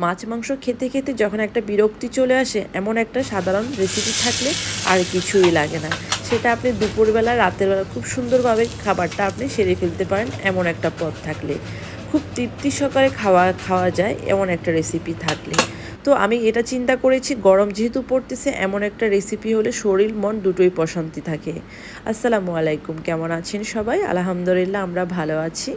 মাছ মাংস খেতে খেতে যখন একটা বিরক্তি চলে আসে, এমন একটা সাধারণ রেসিপি থাকলে আর কিছুই লাগে না। সেটা আপনি দুপুরবেলা, রাতের বেলা খুব সুন্দরভাবে খাবারটা আপনি সেরে ফেলতে পারেন, এমন একটা পদ থাকলে। খুব তৃপ্তি সহকারে খাওয়া খাওয়া যায়, এমন একটা রেসিপি থাকলে। তো আমি এটা চিন্তা করেছি, গরম যেহেতু পড়তেছে, এমন একটা রেসিপি হলে শরীর, মন দুটোই প্রশান্তি থাকে। আসসালামু আলাইকুম, কেমন আছেন সবাই? আলহামদুলিল্লাহ, আমরা ভালো আছি।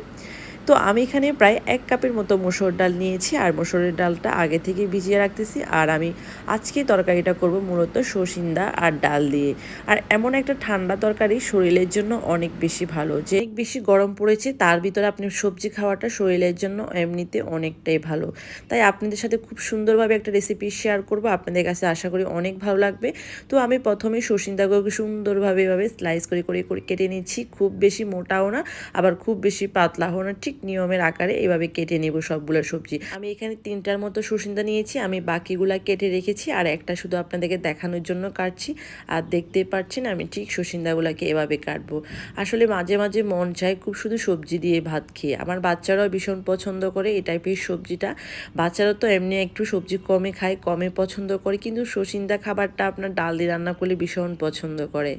তো আমি এখানে প্রায় এক কাপের মতো মসুর ডাল নিয়েছি, আর মসুরের ডালটা আগে থেকে ভিজিয়ে রাখতেছি। আর আমি আজকে তরকারিটা করব মূলত সসিন্দা আর ডাল দিয়ে। আর এমন একটা ঠান্ডা তরকারি শরীরের জন্য অনেক বেশি ভালো। যে অনেক বেশি গরম পড়েছে, তার ভিতরে আপনি সবজি খাওয়াটা শরীরের জন্য এমনিতে অনেকটাই ভালো। তাই আপনাদের সাথে খুব সুন্দরভাবে একটা রেসিপি শেয়ার করব, আপনাদের কাছে আশা করি অনেক ভালো লাগবে। তো আমি প্রথমে সসিন্দাগুলোকে সুন্দরভাবে এভাবে স্লাইস করে করে কেটে নিচ্ছি। খুব বেশি মোটাও না, আবার খুব বেশি পাতলাও না। ঠিক ঠিক নিয়মের আকারে এভাবে কেটে নেব সবগুলো সবজি। আমি এখানে তিনটার মতো সুসিন্দা নিয়েছি, আমি বাকিগুলা কেটে রেখেছি আর একটা শুধু আপনাদেরকে দেখানোর জন্য কাটছি। আর দেখতে পাচ্ছেন আমি ঠিক সুসিন্দাগুলাকে এভাবে কাটবো। আসলে মাঝে মাঝে মন চায় খুব শুধু সবজি দিয়ে ভাত খেয়ে। আমার বাচ্চারাও ভীষণ পছন্দ করে এই টাইপের সবজিটা। বাচ্চারা তো এমনি একটু সবজি কমে খায়, কমে পছন্দ করে, কিন্তু সসিন্দা খাবারটা আপনার ডাল দিয়ে রান্না করলে ভীষণ পছন্দ করে।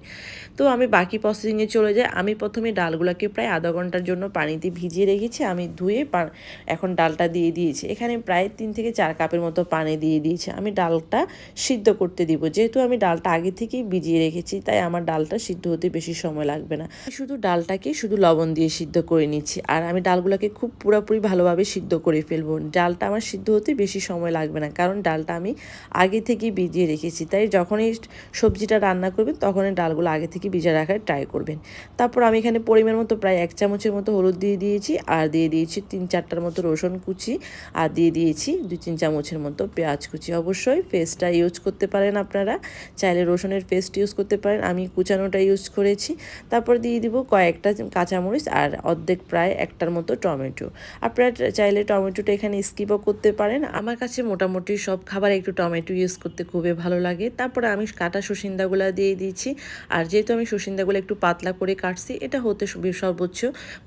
তো আমি বাকি প্রসেসিংয়ে চলে যাই। আমি প্রথমে ডালগুলোকে প্রায় আধা ঘণ্টার জন্য পানিতে ভিজিয়ে রেখেছি। রেখেছি আমি ধুয়ে এখন ডালটা দিয়ে দিয়েছি। এখানে প্রায় তিন থেকে চার কাপের মতো পানি দিয়ে দিয়েছি। আমি ডালটা সিদ্ধ করতে দিব। যেহেতু আমি ডালটা আগে থেকেই ভিজিয়ে রেখেছি, তাই আমার ডালটা সিদ্ধ হতে বেশি সময় লাগবে না। শুধু ডালটাকে শুধু লবণ দিয়ে সিদ্ধ করে নিচ্ছি। আর আমি ডালগুলোকে খুব পুরোপুরি ভালোভাবে সিদ্ধ করে ফেলব। ডালটা আমার সিদ্ধ হতে বেশি সময় লাগবে না, কারণ ডালটা আমি আগে থেকেই ভিজিয়ে রেখেছি। তাই যখনই সবজিটা রান্না করবেন, তখনই ডালগুলো আগে থেকে ভিজে রাখার ট্রাই করবেন। তারপর আমি এখানে পরিমাণ মতো প্রায় এক চামচের মতো হলুদ দিয়ে দিয়েছি। আর দিয়ে দিয়েছি তিন চারটার মতো রসুন কুচি আর দিয়ে দিয়েছি দুই তিন চামচের মতো পেঁয়াজ কুচি। অবশ্যই পেস্টটা ইউজ করতে পারেন আপনারা। চাইলে রসুনের পেস্ট ইউজ করতে পারেন। আমি কুচানোটা ইউজ করেছি। তারপর দিয়ে দিব কয়েকটা কাঁচামরিচ আর অর্ধেক প্রায় একটার মতো টমেটো। আপনারা চাইলে টমেটোটা এখানে স্কিপও করতে পারেন। আমার কাছে মোটামুটি সব খাবার একটু টমেটো ইউজ করতে খুবই ভালো লাগে। তারপরে আমি কাটা সুসিন্দাগুলো দিয়ে দিয়েছি। আর যেহেতু আমি সুসিন্দাগুলো একটু পাতলা করে কাটছি, এটা হতে সর্বোচ্চ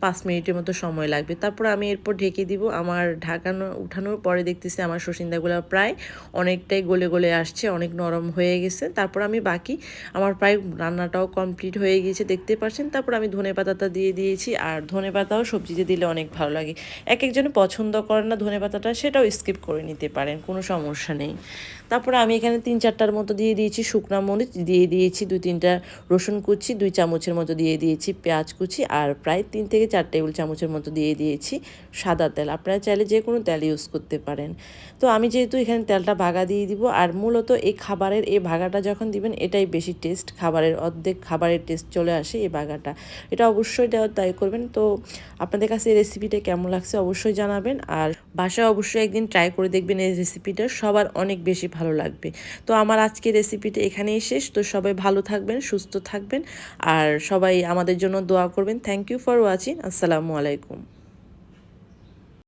পাঁচ মিনিটের মতো সময় লাগবে। তারপর আমি এরপর ঢেকে দিব। আমার ঢাকানো, উঠানোর পরে দেখতেছি আমার সসিন্দাগুলো প্রায় অনেকটাই গলে গলে আসছে, অনেক নরম হয়ে গেছে। তারপর আমি বাকি, আমার প্রায় রান্নাটাও কমপ্লিট হয়ে গিয়েছে, দেখতে পাচ্ছেন। তারপর আমি ধনে পাতাটা দিয়ে দিয়েছি। আর ধনে পাতাও সবজিতে দিলে অনেক ভালো লাগে। এক একজন পছন্দ করেন না ধনে পাতাটা, সেটাও স্কিপ করে নিতে পারেন, কোনো সমস্যা নেই। তারপরে আমি এখানে তিন চারটার মতো দিয়ে দিয়েছি শুকনা মরিচ, দিয়ে দিয়েছি দুই তিনটা রসুন কুচি, দুই চামচের মতো দিয়ে দিয়েছি পেঁয়াজ কুচি, আর প্রায় তিন থেকে চার টেবিল চামচের মতো দিয়ে দিয়েছি সাদা তেল। আপনারা চাইলে যে কোনো তেল ইউজ করতে পারেন। তো আমি যেহেতু এখানে তেলটা ভাগা দিয়ে দিব, আর মূলত এই খাবারের, এই ভাগাটা যখন দিবেন, এটাই বেশি টেস্ট খাবারের অর্ধেক খাবারের টেস্ট চলে আসে এই ভাগাটা। এটা অবশ্যই তাই করবেন। তো আপনাদের কাছে এই রেসিপিটা কেমন লাগছে অবশ্যই জানাবেন। আর বাসায় অবশ্যই একদিন ট্রাই করে দেখবেন এই রেসিপিটা সবার অনেক বেশি ভালো লাগবে। তো আমার আজকে রেসিপিটা এখানেই শেষ। তো সবাই ভালো থাকবেন, সুস্থ থাকবেন, আর সবাই আমাদের জন্য দোয়া করবেন। থ্যাংক ইউ ফর ওয়াচিং আসসালামু আলাইকুম।